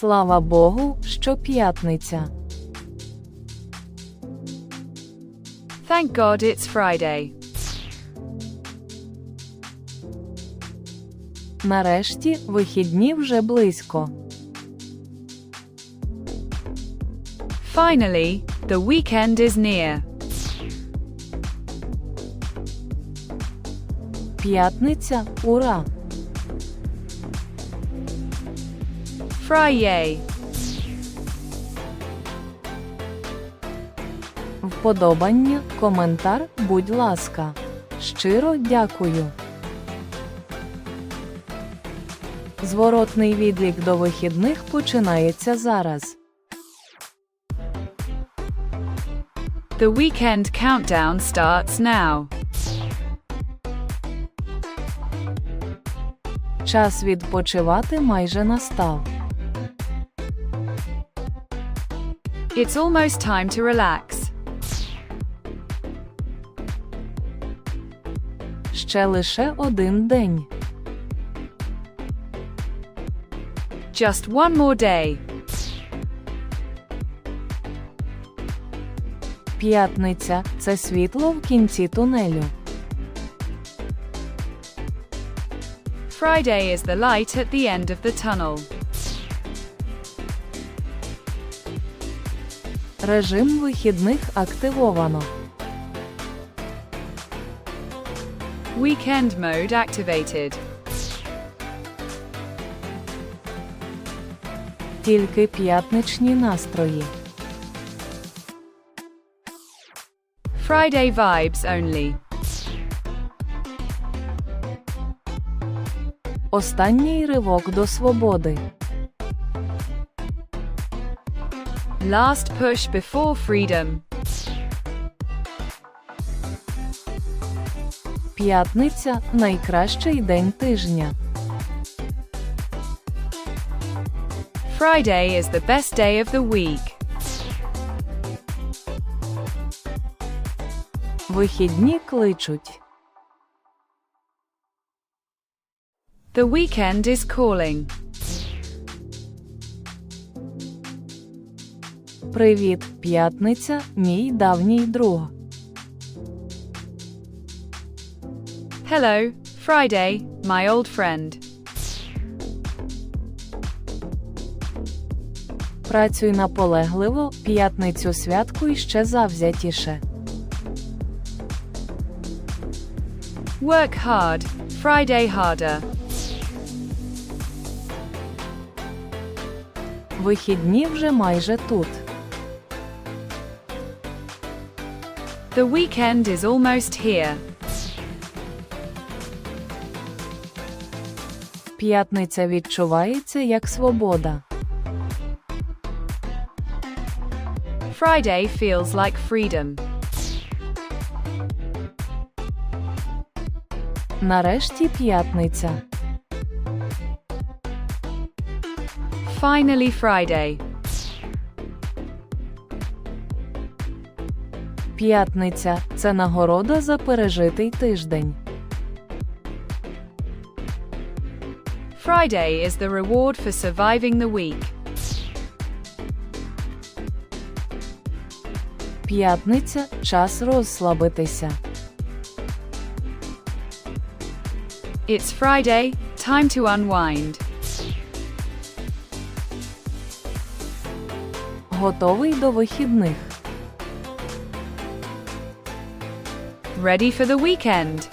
Слава Богу, що п'ятниця. Thank God it's Friday. Нарешті вихідні вже близько. Finally, the weekend is near. П'ятниця, ура! Friday. Вподобання, коментар, будь ласка. Щиро дякую. Зворотний відлік до вихідних починається зараз. The weekend countdown starts now. Час відпочивати майже настав. It's almost time to relax. Ще лише один день. Just one more day. П'ятниця це світло в кінці тунелю. Friday is the light at the end of the tunnel. Режим вихідних активовано. Weekend mode activated. Тільки п'ятничні настрої. Friday vibes only. Останній ривок до свободи. Last push before freedom. П'ятниця найкращий день тижня. Friday is the best day of the week. Вихідні кличуть. The weekend is calling. Привіт, п'ятниця, мій давній друг. Hello, Friday, my old friend. Працюй наполегливо, п'ятницю святкуй ще завзятіше. Work hard, Friday harder. Вихідні вже майже тут. The weekend is almost here. П'ятниця відчувається як свобода. Friday feels like freedom. Нарешті п'ятниця. Finally, Friday. П'ятниця це нагорода за пережитий тиждень. Friday is the reward for surviving the week. П'ятниця час розслабитися. It's Friday, time to unwind. Готовий до вихідних. Ready for the weekend.